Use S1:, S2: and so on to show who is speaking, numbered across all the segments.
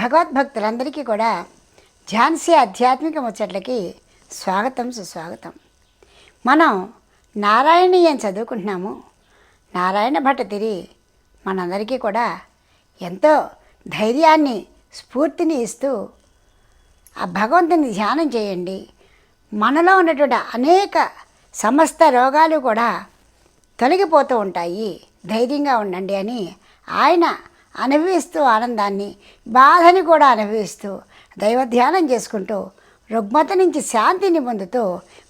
S1: భగవద్భక్తులందరికీ కూడా ఝాన్సీ ఆధ్యాత్మిక ముచ్చట్లకి స్వాగతం సుస్వాగతం మనం నారాయణీయం చదువుకుంటున్నాము నారాయణ తిరి మనందరికీ కూడా ఎంతో ధైర్యాన్ని స్ఫూర్తిని ఇస్తూ ఆ భగవంతుని ధ్యానం చేయండి మనలో ఉన్నటువంటి అనేక సమస్త రోగాలు కూడా తొలగిపోతూ ఉంటాయి ధైర్యంగా ఉండండి అని ఆయన అనుభవిస్తూ ఆనందాన్ని బాధని కూడా అనుభవిస్తూ దైవ ధ్యానం చేసుకుంటూ రుగ్మత నుంచి శాంతిని పొందుతూ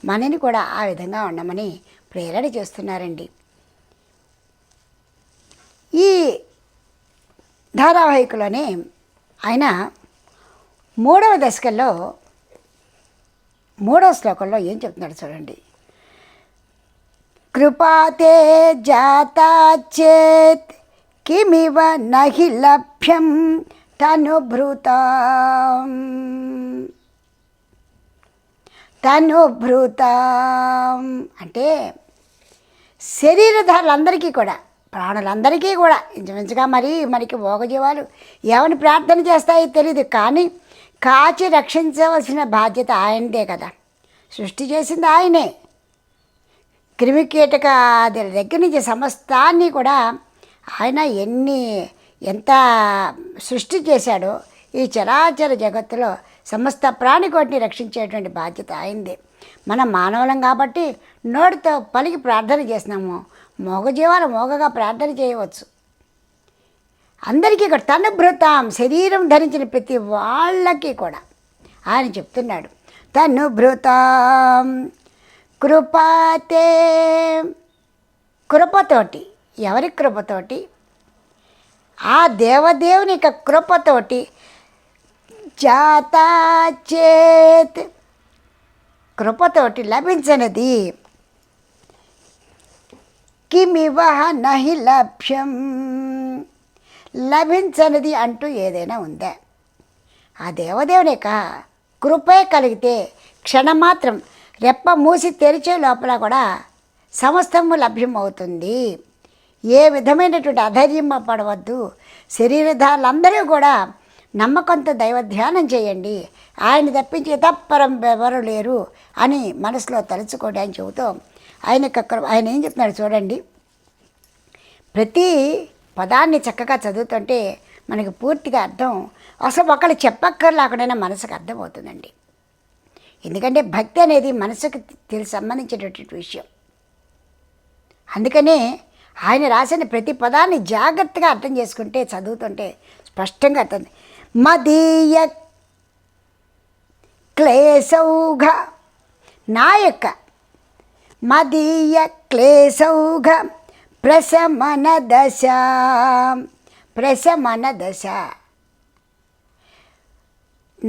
S1: మనని కూడా ఆ విధంగా ఉండమని ప్రేరణ చేస్తున్నారండి ఈ ధారావాహికలోనే ఆయన మూడవ దశకల్లో మూడవ శ్లోకంలో ఏం చెప్తున్నాడు చూడండి కృపాతే జాతా చేత్ కిమివ నహి లభ్యం తనుభృత తనుభృత అంటే శరీరధారులందరికీ కూడా ప్రాణులందరికీ కూడా ఇంచుమించుగా మరి మనకి భోగజీవాలు ఎవరిని ప్రార్థన చేస్తాయో తెలియదు కానీ కాచి రక్షించవలసిన బాధ్యత ఆయనదే కదా సృష్టి చేసింది ఆయనే క్రిమికీటకాదుల దగ్గర నుంచి సమస్తాన్ని కూడా ఆయన ఎన్ని ఎంత సృష్టి చేశాడో ఈ చరాచర జగత్తులో సమస్త ప్రాణికోటిని రక్షించేటువంటి బాధ్యత అయింది మనం మానవులం కాబట్టి నోటితో పలికి ప్రార్థన చేసినాము మోగజీవాలు మోగగా ప్రార్థన చేయవచ్చు అందరికీ ఇక్కడ తన భృతాం శరీరం ధరించిన ప్రతి వాళ్ళకి కూడా ఆయన చెప్తున్నాడు తను భృతాం కృపతే కృపతోటి ఎవరి కృపతోటి ఆ దేవదేవుని యొక్క కృపతోటి జాతా చేత్ కృపతోటి లభించినది కిమివ నహి లభ్యం లభించనిది అంటూ ఏదైనా ఉందా ఆ దేవదేవుని యొక్క కృపే కలిగితే క్షణమాత్రం రెప్ప మూసి తెరిచే లోపల కూడా సమస్తము లభ్యమవుతుంది ఏ విధమైనటువంటి అధైర్యం పడవద్దు శరీరధారులందరూ కూడా నమ్మకంతో దైవ ధ్యానం చేయండి ఆయన తప్పించి తప్పరం ఎవరు లేరు అని మనసులో తలుచుకోండి అని చెబుతూ ఆయన ఆయన ఏం చెప్తున్నాడు చూడండి ప్రతి పదాన్ని చక్కగా చదువుతుంటే మనకి పూర్తిగా అర్థం అసలు ఒకళ్ళు చెప్పక్కర్లేకుండా మనసుకు అర్థమవుతుందండి ఎందుకంటే భక్తి అనేది మనసుకు తెలిసి సంబంధించినటువంటి విషయం అందుకనే ఆయన రాసిన ప్రతి పదాన్ని జాగ్రత్తగా అర్థం చేసుకుంటే చదువుతుంటే స్పష్టంగా అర్థం మదీయ క్లేశౌఘ నా యొక్క మదీయ క్లేశౌఘ ప్రశమన దశ ప్రశమన దశ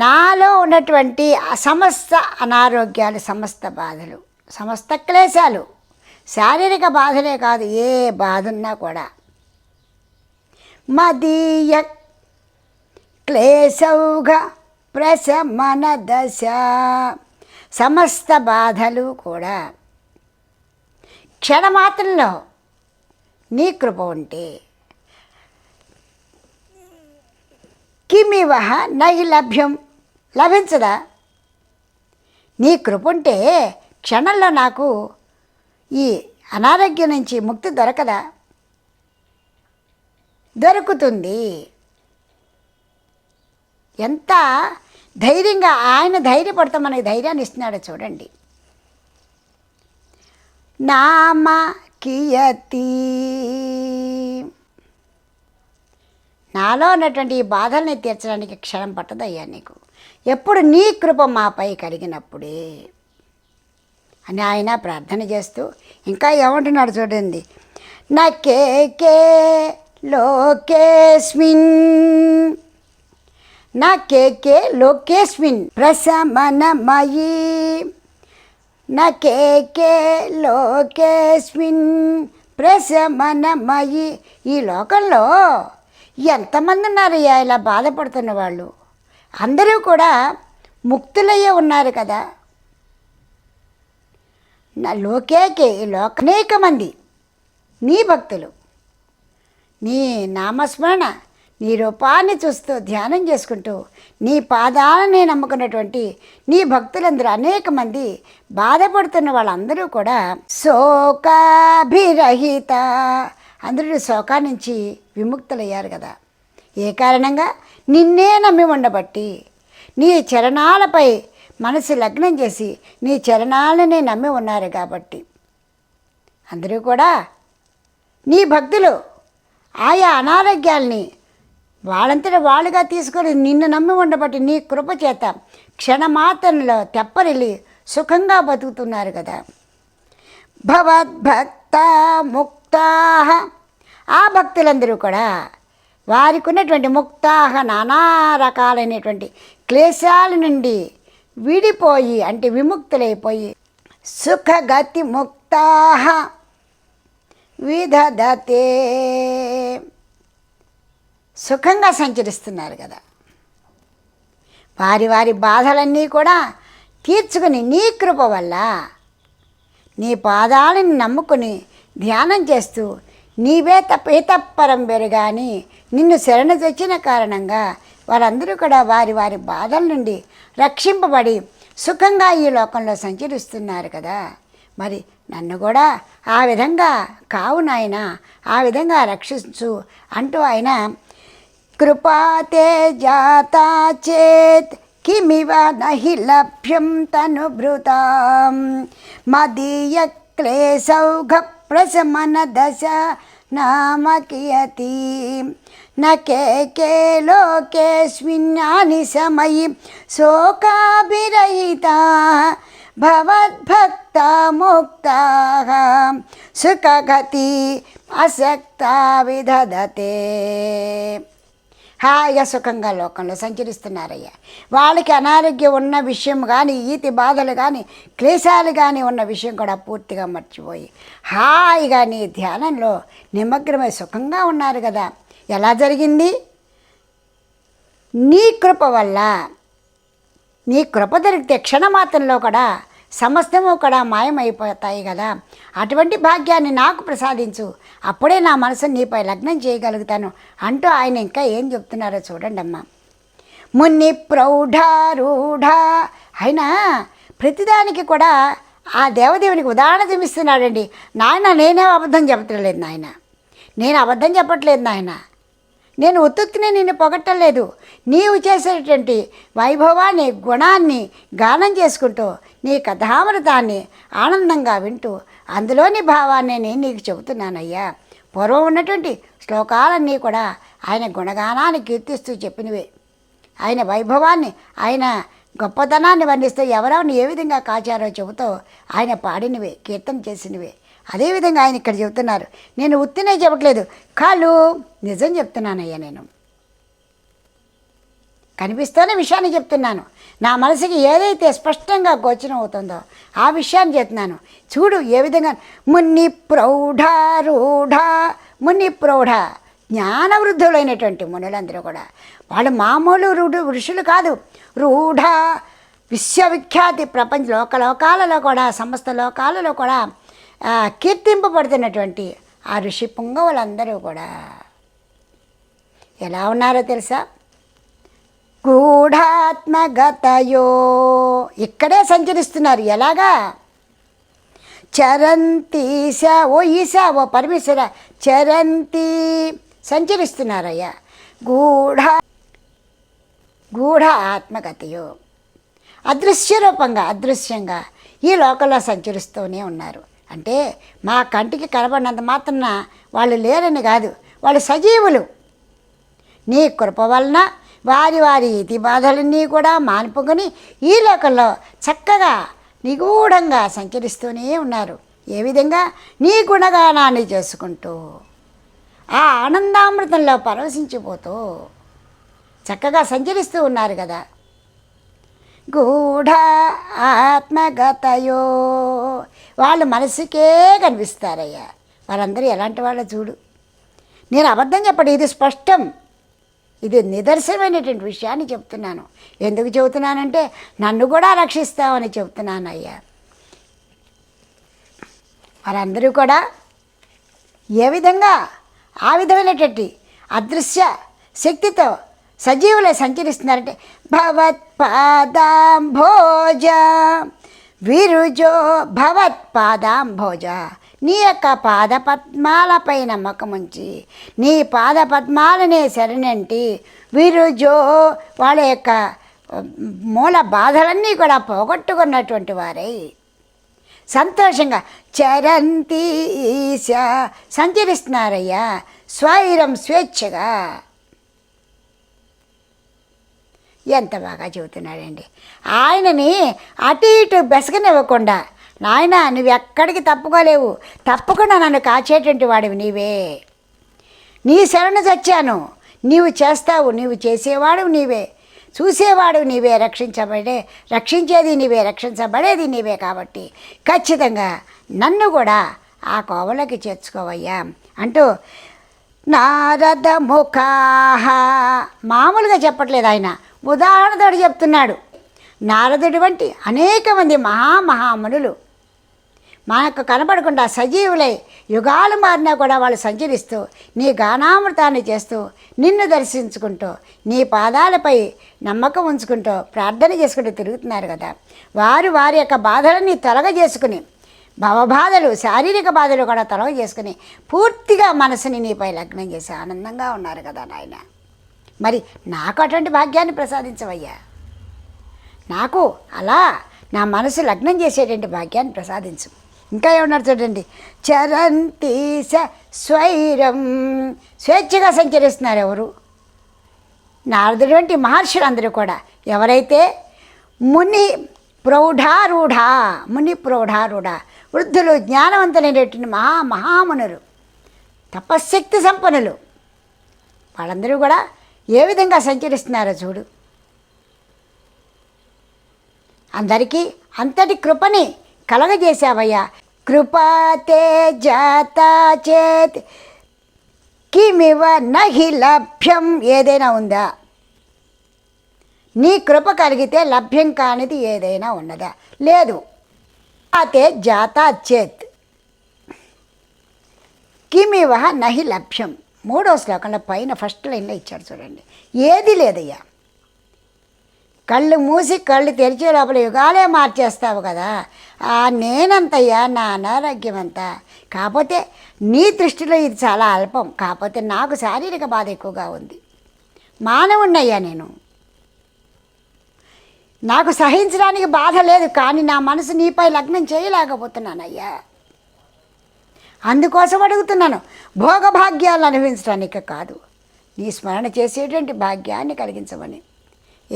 S1: నాలో ఉన్నటువంటి సమస్త అనారోగ్యాలు సమస్త బాధలు సమస్త క్లేశాలు శారీరక బాధలే కాదు ఏ బాధన్నా కూడా మదీయ క్లేశౌఘ ప్రశమన దశ సమస్త బాధలు కూడా క్షణమాత్రంలో నీ కృప ఉంటే కిమివహ నహి లభ్యం లభించదా నీ కృప ఉంటే క్షణంలో నాకు ఈ అనారోగ్యం నుంచి ముక్తి దొరకదా దొరుకుతుంది ఎంత ధైర్యంగా ఆయన ధైర్యపడతా మనకి ధైర్యాన్ని ఇస్తున్నాడో చూడండి నామ కియతి నాలో ఉన్నటువంటి ఈ బాధల్ని తీర్చడానికి క్షణం పట్టదయ్యా నీకు ఎప్పుడు నీ కృప మాపై కలిగినప్పుడే అని ఆయన ప్రార్థన చేస్తూ ఇంకా ఏమంటున్నాడు చూడండి నకేకే లోకేస్మిన్ నా కేకే లోకేస్మిన్ ప్రసమనమయీ నా కేకే లోకేస్మిన్ ప్రసమనమయీ ఈ లోకంలో ఎంతమంది ఉన్నారు ఇలా బాధపడుతున్న వాళ్ళు అందరూ కూడా ముక్తులయ్యే ఉన్నారు కదా నా లోకేకే లోక అనేక మంది నీ భక్తులు నీ నామస్మరణ నీ రూపాన్ని చూస్తూ ధ్యానం చేసుకుంటూ నీ పాదాలని నమ్ముకున్నటువంటి నీ భక్తులందరూ అనేక మంది బాధపడుతున్న వాళ్ళందరూ కూడా శోకాభిరహిత అందరూ శోకా నుంచి విముక్తులయ్యారు కదా ఏ కారణంగా నిన్నే నమ్మి ఉండబట్టి నీ చరణాలపై మనసు లగ్నం చేసి నీ చరణాలనే నమ్మి ఉన్నారు కాబట్టి అందరూ కూడా నీ భక్తులు ఆయా అనారోగ్యాల్ని వాళ్ళంతటి వాళ్ళుగా తీసుకొని నిన్ను నమ్మి ఉండబట్టి నీ కృప చేత క్షణమాతంలో తెప్పరిల్లి సుఖంగా బతుకుతున్నారు కదా భవద్భక్త ముక్త ఆ భక్తులందరూ కూడా వారికి ఉన్నటువంటి ముక్తాహ నానా రకాలైనటువంటి క్లేశాల నుండి విడిపోయి అంటే విముక్తులైపోయి సుఖగతి ముక్త విధదతే సుఖంగా సంచరిస్తున్నారు కదా వారి వారి బాధలన్నీ కూడా తీర్చుకుని నీ కృప వల్ల నీ పాదాలను నమ్ముకుని ధ్యానం చేస్తూ నీవే తప్ప ఇతప్పరం పెరుగాని నిన్ను శరణ తెచ్చిన కారణంగా వారందరూ కూడా వారి వారి బాధల నుండి రక్షింపబడి సుఖంగా ఈ లోకంలో సంచరిస్తున్నారు కదా మరి నన్ను కూడా ఆ విధంగా కావు నాయన ఆ విధంగా రక్షించు అంటూ ఆయన కృపాతే జాతా చేత్ కిమివ నహి లభ్యం భృత మదీయ క్లేశ ప్రశమన దశ नामकियति न के के लोकेऽस्मिन्नानि समयि शोकाभिरहिताः भवद्भक्ता मुक्ताः सुखगति असक्ता विदधते హాయిగా సుఖంగా లోకంలో సంచరిస్తున్నారయ్యా వాళ్ళకి అనారోగ్యం ఉన్న విషయం కానీ ఈతి బాధలు కానీ క్లేశాలు కానీ ఉన్న విషయం కూడా పూర్తిగా మర్చిపోయి హాయిగా నీ ధ్యానంలో నిమగ్నమై సుఖంగా ఉన్నారు కదా ఎలా జరిగింది నీ కృప వల్ల నీ కృప దొరికితే క్షణమాత్రంలో కూడా సమస్తము కూడా మాయమైపోతాయి కదా అటువంటి భాగ్యాన్ని నాకు ప్రసాదించు అప్పుడే నా మనసు నీపై లగ్నం చేయగలుగుతాను అంటూ ఆయన ఇంకా ఏం చెప్తున్నారో చూడండి అమ్మ మున్ని రూఢ అయినా ప్రతిదానికి కూడా ఆ దేవదేవునికి ఉదాహరణ చూపిస్తున్నాడండి నాయన నేనే అబద్ధం చెప్పట్లేదు నాయన నేను అబద్ధం చెప్పట్లేదు నాయన నేను ఉత్తుత్తిని నిన్ను పొగట్టలేదు నీవు చేసేటువంటి వైభవాన్ని గుణాన్ని గానం చేసుకుంటూ నీ కథామృతాన్ని ఆనందంగా వింటూ అందులోని భావాన్ని నేను నీకు చెబుతున్నానయ్యా పూర్వం ఉన్నటువంటి శ్లోకాలన్నీ కూడా ఆయన గుణగానాన్ని కీర్తిస్తూ చెప్పినవే ఆయన వైభవాన్ని ఆయన గొప్పతనాన్ని వర్ణిస్తూ ఎవరెవరిని ఏ విధంగా కాచారో చెబుతూ ఆయన పాడినవే కీర్తన చేసినవే అదేవిధంగా ఆయన ఇక్కడ చెబుతున్నారు నేను ఉత్తినే చెప్పట్లేదు కాళ్ళు నిజం చెప్తున్నానయ్యా నేను కనిపిస్తేనే విషయాన్ని చెప్తున్నాను నా మనసుకి ఏదైతే స్పష్టంగా గోచరం అవుతుందో ఆ విషయాన్ని చెప్తున్నాను చూడు ఏ విధంగా మున్ని ప్రౌఢ రూఢ మున్ని ప్రౌఢ జ్ఞానవృద్ధులైనటువంటి మునులందరూ కూడా వాళ్ళు మామూలు రుడు ఋషులు కాదు రూఢ విశ్వవిఖ్యాతి ప్రపంచ లోక లోకాలలో కూడా సమస్త లోకాలలో కూడా కీర్తింపబడుతున్నటువంటి ఆ ఋషి పుంగవులందరూ కూడా ఎలా ఉన్నారో తెలుసా గూఢాత్మగతయో ఇక్కడే సంచరిస్తున్నారు ఎలాగా చరంతి ఈశా ఓ ఈశా ఓ పరమేశ్వర చరంతి సంచరిస్తున్నారయ్యా గూఢ గూఢ ఆత్మగతయో అదృశ్య రూపంగా అదృశ్యంగా ఈ లోకంలో సంచరిస్తూనే ఉన్నారు అంటే మా కంటికి కనబడినంత మాత్రాన వాళ్ళు లేరని కాదు వాళ్ళు సజీవులు నీ కృప వలన వారి వారి ఇతి బాధలన్నీ కూడా మానుపుకొని ఈ లోకంలో చక్కగా నిగూఢంగా సంచరిస్తూనే ఉన్నారు ఏ విధంగా నీ గుణగానాన్ని చేసుకుంటూ ఆ ఆనందామృతంలో పరవశించిపోతూ చక్కగా సంచరిస్తూ ఉన్నారు కదా గూఢ ఆత్మగతయో వాళ్ళు మనసుకే కనిపిస్తారయ్యా వాళ్ళందరూ ఎలాంటి వాళ్ళ చూడు నేను అబద్ధం చెప్పడు ఇది స్పష్టం ఇది నిదర్శనమైనటువంటి విషయాన్ని చెప్తున్నాను ఎందుకు చెబుతున్నానంటే నన్ను కూడా రక్షిస్తామని చెబుతున్నాను అయ్యా వారందరూ కూడా ఏ విధంగా ఆ విధమైనటువంటి అదృశ్య శక్తితో సజీవులే సంచరిస్తున్నారంటే భవత్పాదాంభోజ విరుజో భవత్పాదాంభోజ నీ యొక్క పాదపద్మాలపై నమ్మకముంచి నీ పాదపద్మాలనే సరినంటి విరుజో వాళ్ళ యొక్క మూల బాధలన్నీ కూడా పోగొట్టుకున్నటువంటి వారై సంతోషంగా చరంతీశ సంచరిస్తున్నారయ్యా స్వైరం స్వేచ్ఛగా ఎంత బాగా చెబుతున్నాడండి ఆయనని అటు ఇటు బెసగనివ్వకుండా నాయన నువ్వెక్కడికి తప్పుకోలేవు తప్పకుండా నన్ను కాచేటువంటి వాడివి నీవే నీ శరణు చచ్చాను నీవు చేస్తావు నీవు చేసేవాడు నీవే చూసేవాడు నీవే రక్షించబడే రక్షించేది నీవే రక్షించబడేది నీవే కాబట్టి ఖచ్చితంగా నన్ను కూడా ఆ కోవలకి చేర్చుకోవయ్యా అంటూ నారద ముఖాహ మామూలుగా చెప్పట్లేదు ఆయన తోడు చెప్తున్నాడు నారదుడి వంటి అనేక మంది మహామహామునులు మనకు కనపడకుండా సజీవులై యుగాలు మారినా కూడా వాళ్ళు సంచరిస్తూ నీ గానామృతాన్ని చేస్తూ నిన్ను దర్శించుకుంటూ నీ పాదాలపై నమ్మకం ఉంచుకుంటూ ప్రార్థన చేసుకుంటూ తిరుగుతున్నారు కదా వారు వారి యొక్క బాధలని చేసుకుని భవబాధలు శారీరక బాధలు కూడా చేసుకుని పూర్తిగా మనసుని నీపై లగ్నం చేసి ఆనందంగా ఉన్నారు కదా నాయన మరి నాకు అటువంటి భాగ్యాన్ని ప్రసాదించవయ్యా నాకు అలా నా మనసు లగ్నం చేసేటువంటి భాగ్యాన్ని ప్రసాదించు ఇంకా ఏమన్నారు చూడండి చరంతి స స్వైరం స్వేచ్ఛగా సంచరిస్తున్నారు ఎవరు నారదుడు వంటి మహర్షులందరూ కూడా ఎవరైతే ముని ప్రౌఢారూఢ ముని ప్రౌఢారూఢ వృద్ధులు జ్ఞానవంతులైనటువంటి మహా మహామునులు తపశ్శక్తి సంపన్నులు వాళ్ళందరూ కూడా ఏ విధంగా సంచరిస్తున్నారో చూడు అందరికీ అంతటి కృపని కలగజేశావయ్యా కృపతే జాతా చేత్ కిమివ నహి లభ్యం ఏదైనా ఉందా నీ కృప కలిగితే లభ్యం కానిది ఏదైనా ఉన్నదా లేదు అతే జాతా చేత్ కిమివ నహి లభ్యం మూడో శ్లోకంలో పైన ఫస్ట్ లైన్లో ఇచ్చాడు చూడండి ఏది లేదయ్యా కళ్ళు మూసి కళ్ళు తెరిచే లోపల యుగాలే మార్చేస్తావు కదా ఆ నేనంతయ్యా నా అనారోగ్యం అంతా కాకపోతే నీ దృష్టిలో ఇది చాలా అల్పం కాకపోతే నాకు శారీరక బాధ ఎక్కువగా ఉంది మానవుణ్ణయ్యా నేను నాకు సహించడానికి బాధ లేదు కానీ నా మనసు నీపై లగ్నం చేయలేకపోతున్నానయ్యా అందుకోసం అడుగుతున్నాను భోగభాగ్యాలను అనుభవించడానికి కాదు నీ స్మరణ చేసేటువంటి భాగ్యాన్ని కలిగించమని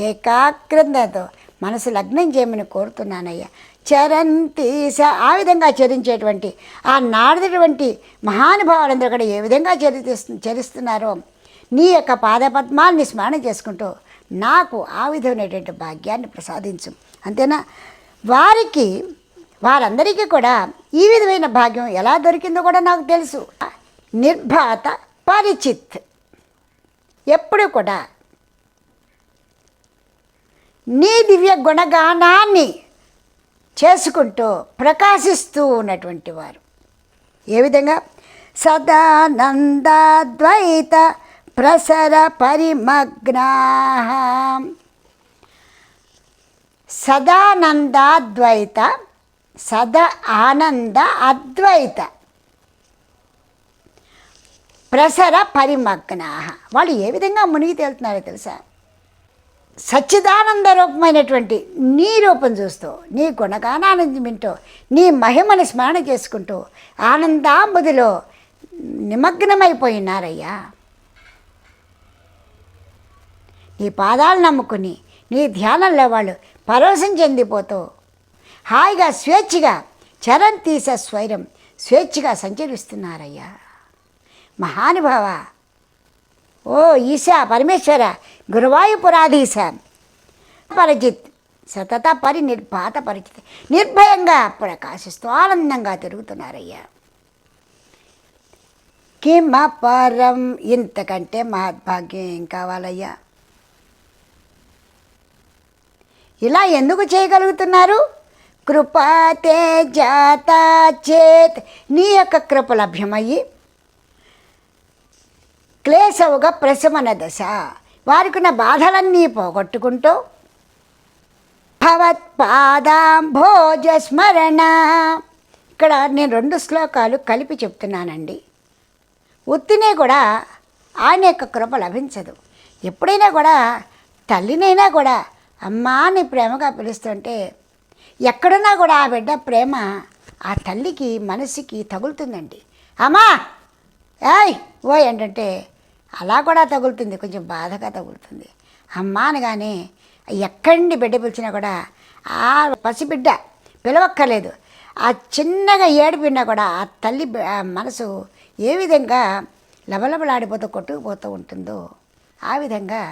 S1: ఏకాగ్రతతో మనసు లగ్నం చేయమని కోరుతున్నానయ్యా చరంతి ఆ విధంగా చరించేటువంటి ఆ నాడదటువంటి మహానుభావులందరూ కూడా ఏ విధంగా చరి చరిస్తున్నారో నీ యొక్క పాదపద్మాల్ని స్మరణ చేసుకుంటూ నాకు ఆ విధమైనటువంటి భాగ్యాన్ని ప్రసాదించు అంతేనా వారికి వారందరికీ కూడా ఈ విధమైన భాగ్యం ఎలా దొరికిందో కూడా నాకు తెలుసు నిర్భాత పరిచిత్ ఎప్పుడు కూడా నీ దివ్య గుణగానాన్ని చేసుకుంటూ ప్రకాశిస్తూ ఉన్నటువంటి వారు ఏ విధంగా సదానందద్వైత ప్రసర పరిమగ్నా సదానందద్వైత సద ఆనంద అద్వైత ప్రసర పరిమగ్న వాళ్ళు ఏ విధంగా మునిగి తేలుతున్నారో తెలుసా సచ్చిదానంద రూపమైనటువంటి నీ రూపం చూస్తూ నీ గుణగానానందం వింటూ నీ మహిమను స్మరణ చేసుకుంటూ ఆనందాంబుదిలో నిమగ్నమైపోయినారయ్యా నీ పాదాలు నమ్ముకుని నీ ధ్యానంలో వాళ్ళు పరోసం చెందిపోతూ హాయిగా స్వేచ్ఛగా చరణ్ తీసే స్వైరం స్వేచ్ఛగా సంచరిస్తున్నారయ్యా మహానుభావ ఓ ఈశా పరమేశ్వర గురువాయుపురాధీశ పరిచిత్ సతత పరి నిర్భాత పరిచిత్ నిర్భయంగా ప్రకాశిస్తూ ఆనందంగా తిరుగుతున్నారయ్యా కిమ పరం ఇంతకంటే మహద్భాగ్యం ఏం కావాలయ్యా ఇలా ఎందుకు చేయగలుగుతున్నారు కృపాతే జాత చేత్ నీ యొక్క కృప లభ్యమయ్యి క్లేశవుగా ప్రశమన దశ వారికి నా బాధలన్నీ పోగొట్టుకుంటూ భవత్పాదాంభోజ స్మరణ ఇక్కడ నేను రెండు శ్లోకాలు కలిపి చెప్తున్నానండి ఉత్తినే కూడా ఆయన యొక్క కృప లభించదు ఎప్పుడైనా కూడా తల్లినైనా కూడా అమ్మాని ప్రేమగా పిలుస్తుంటే ఎక్కడున్నా కూడా ఆ బిడ్డ ప్రేమ ఆ తల్లికి మనసుకి తగులుతుందండి అమ్మా ఏయ్ ఓ ఏంటంటే అలా కూడా తగులుతుంది కొంచెం బాధగా తగులుతుంది అమ్మ అనగానే ఎక్కడిని బిడ్డ పిలిచినా కూడా ఆ పసిబిడ్డ పిలవక్కర్లేదు ఆ చిన్నగా ఏడిపిన్నా కూడా ఆ తల్లి మనసు ఏ విధంగా లబలబలాడిపోతూ కొట్టుకుపోతూ ఉంటుందో ఆ విధంగా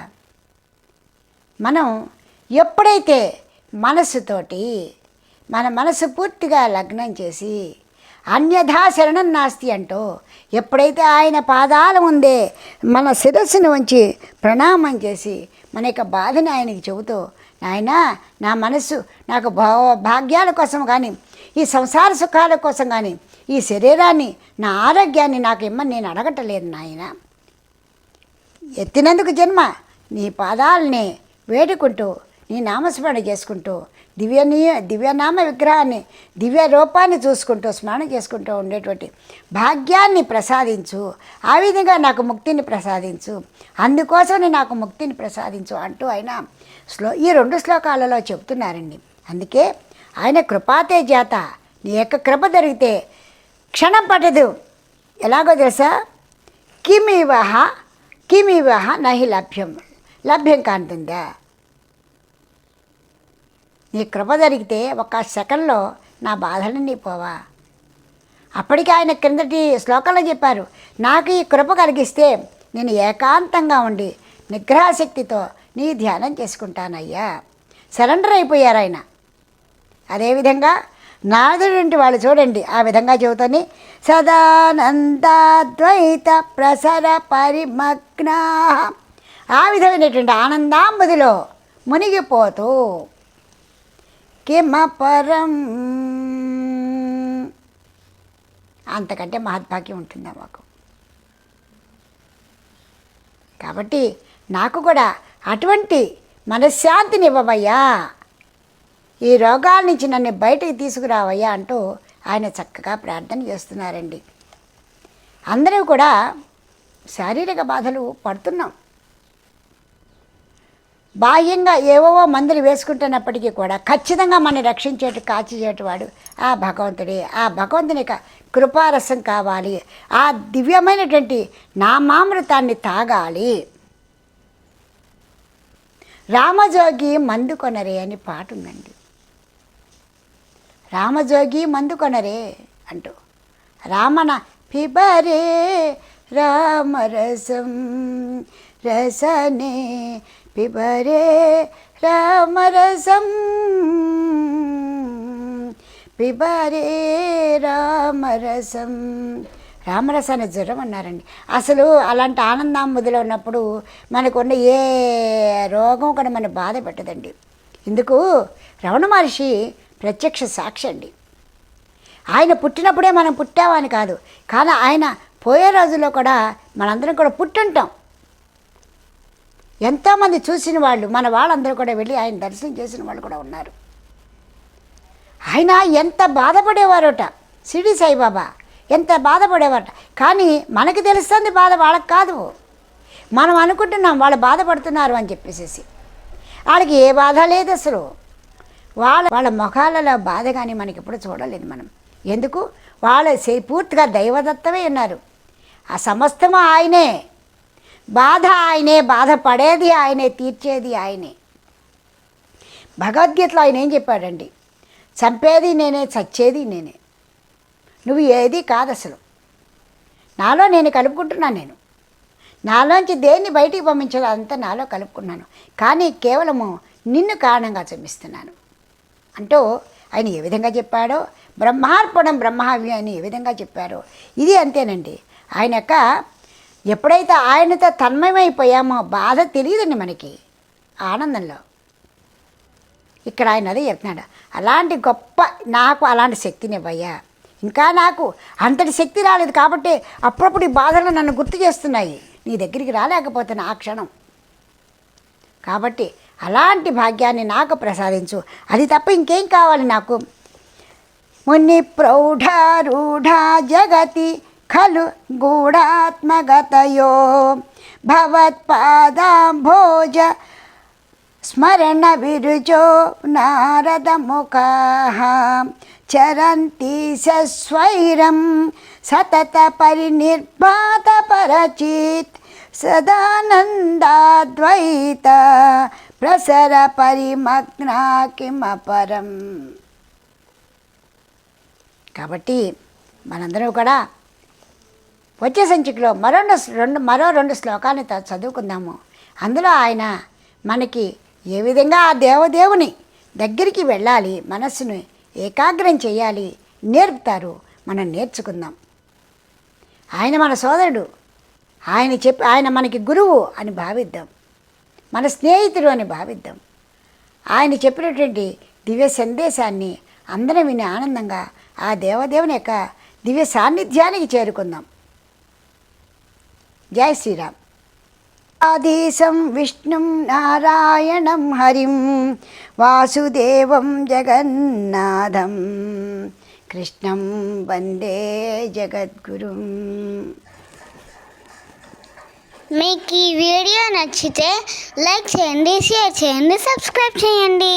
S1: మనం ఎప్పుడైతే మనసుతోటి మన మనసు పూర్తిగా లగ్నం చేసి అన్యథా శరణం నాస్తి అంటూ ఎప్పుడైతే ఆయన పాదాల ముందే మన శిరస్సును ఉంచి ప్రణామం చేసి మన యొక్క బాధని ఆయనకి చెబుతూ నాయన నా మనసు నాకు భాగ్యాల కోసం కానీ ఈ సంసార సుఖాల కోసం కానీ ఈ శరీరాన్ని నా ఆరోగ్యాన్ని నాకు ఇమ్మని నేను అడగటలేదు నాయన ఎత్తినందుకు జన్మ నీ పాదాలని వేడుకుంటూ నీ నామస్మరణ చేసుకుంటూ దివ్యనీయ దివ్యనామ విగ్రహాన్ని దివ్య రూపాన్ని చూసుకుంటూ స్నానం చేసుకుంటూ ఉండేటువంటి భాగ్యాన్ని ప్రసాదించు ఆ విధంగా నాకు ముక్తిని ప్రసాదించు అందుకోసమే నాకు ముక్తిని ప్రసాదించు అంటూ ఆయన శ్లో ఈ రెండు శ్లోకాలలో చెప్తున్నారండి అందుకే ఆయన కృపాతే జాత నీ యొక్క కృప దొరికితే క్షణం పట్టదు ఎలాగో తెలుసా కిమివహ కిమివహ నహి లభ్యం లభ్యం కాంతుందా నీ కృప జరిగితే ఒక సెకండ్లో నా బాధలన్నీ పోవా అప్పటికే ఆయన క్రిందటి శ్లోకంలో చెప్పారు నాకు ఈ కృప కలిగిస్తే నేను ఏకాంతంగా ఉండి నిగ్రహశక్తితో నీ ధ్యానం చేసుకుంటానయ్యా సరెండర్ అయిపోయారు ఆయన అదేవిధంగా నారదుడి వాళ్ళు చూడండి ఆ విధంగా చెబుతాని సదానందద్వైత ప్రసర పరిమగ్నా ఆ విధమైనటువంటి ఆనందాంబుదిలో మునిగిపోతూ కిమపరం అంతకంటే మహద్భాగ్యం ఉంటుందా మాకు కాబట్టి నాకు కూడా అటువంటి మనశ్శాంతిని ఇవ్వవయ్యా ఈ రోగాల నుంచి నన్ను బయటకు తీసుకురావయ్యా అంటూ ఆయన చక్కగా ప్రార్థన చేస్తున్నారండి అందరూ కూడా శారీరక బాధలు పడుతున్నాం బాహ్యంగా ఏవో మందులు వేసుకుంటున్నప్పటికీ కూడా ఖచ్చితంగా మనం కాచి చేటవాడు ఆ భగవంతుడే ఆ భగవంతుని కృపారసం కావాలి ఆ దివ్యమైనటువంటి నామామృతాన్ని తాగాలి రామజోగి మందు కొనరే అని పాట ఉందండి రామజోగి మందు కొనరే అంటూ రామన పిబరే రామరసం రసనే పిబరే రామరసం పిబరే రామరసం రామరసాన్ని జ్వరం అన్నారండి అసలు అలాంటి ఆనందం ఆనందాంబుదిలో ఉన్నప్పుడు మనకున్న ఏ రోగం కూడా మన బాధ పెట్టదండి ఇందుకు రమణ మహర్షి ప్రత్యక్ష సాక్షి అండి ఆయన పుట్టినప్పుడే మనం పుట్టామని కాదు కానీ ఆయన పోయే రోజుల్లో కూడా మనందరం కూడా పుట్టుంటాం ఎంతోమంది చూసిన వాళ్ళు మన వాళ్ళందరూ కూడా వెళ్ళి ఆయన దర్శనం చేసిన వాళ్ళు కూడా ఉన్నారు ఆయన ఎంత బాధపడేవారట సిడి సాయిబాబా ఎంత బాధపడేవారట కానీ మనకి తెలుస్తుంది బాధ వాళ్ళకి కాదు మనం అనుకుంటున్నాం వాళ్ళు బాధపడుతున్నారు అని చెప్పేసి వాళ్ళకి ఏ బాధ లేదు అసలు వాళ్ళ వాళ్ళ ముఖాలలో బాధ కానీ మనకి ఎప్పుడు చూడలేదు మనం ఎందుకు వాళ్ళ పూర్తిగా దైవదత్తమే ఉన్నారు ఆ సమస్తము ఆయనే బాధ ఆయనే బాధపడేది ఆయనే తీర్చేది ఆయనే భగవద్గీతలో ఆయన ఏం చెప్పాడండి చంపేది నేనే చచ్చేది నేనే నువ్వు ఏది కాదు అసలు నాలో నేను కలుపుకుంటున్నాను నేను నాలోంచి దేన్ని బయటికి పంపించదు అంతా నాలో కలుపుకున్నాను కానీ కేవలము నిన్ను కారణంగా చూపిస్తున్నాను అంటూ ఆయన ఏ విధంగా చెప్పాడో బ్రహ్మార్పణం బ్రహ్మావి అని ఏ విధంగా చెప్పారో ఇది అంతేనండి ఆయన యొక్క ఎప్పుడైతే ఆయనతో తన్మయమైపోయామో బాధ తెలియదండి మనకి ఆనందంలో ఇక్కడ ఆయన అదే చెప్తున్నాడు అలాంటి గొప్ప నాకు అలాంటి శక్తినివ్వయ్యా ఇంకా నాకు అంతటి శక్తి రాలేదు కాబట్టి అప్పుడప్పుడు ఈ బాధలు నన్ను గుర్తు చేస్తున్నాయి నీ దగ్గరికి రాలేకపోతున్నా ఆ క్షణం కాబట్టి అలాంటి భాగ్యాన్ని నాకు ప్రసాదించు అది తప్ప ఇంకేం కావాలి నాకు ముని ప్రౌఢారూఢ జగతి ఖలు గూఢాత్మగతయో భవత్పాదాంభోజ స్మరణ విరుజో నారదముఖా చరంతి సస్వైరం సతత పరినిర్భాత పరచిత్ సదానందాద్వైత ప్రసర పరిమగ్నా కిమపరం కాబట్టి మనందరం కూడా వచ్చే సంచికలో మరో రెండు మరో రెండు శ్లోకాన్ని చదువుకుందాము అందులో ఆయన మనకి ఏ విధంగా ఆ దేవదేవుని దగ్గరికి వెళ్ళాలి మనస్సును ఏకాగ్రం చేయాలి నేర్పుతారు మనం నేర్చుకుందాం ఆయన మన సోదరుడు ఆయన చెప్పి ఆయన మనకి గురువు అని భావిద్దాం మన స్నేహితుడు అని భావిద్దాం ఆయన చెప్పినటువంటి దివ్య సందేశాన్ని అందరం విని ఆనందంగా ఆ దేవదేవుని యొక్క దివ్య సాన్నిధ్యానికి చేరుకుందాం జై శ్రీరామ్ ఆదేశం విష్ణుం నారాయణం హరిం వాసుదేవం జగన్నాథం కృష్ణం వందే జగద్గురు మీకు ఈ వీడియో నచ్చితే లైక్ చేయండి షేర్ చేయండి సబ్స్క్రైబ్ చేయండి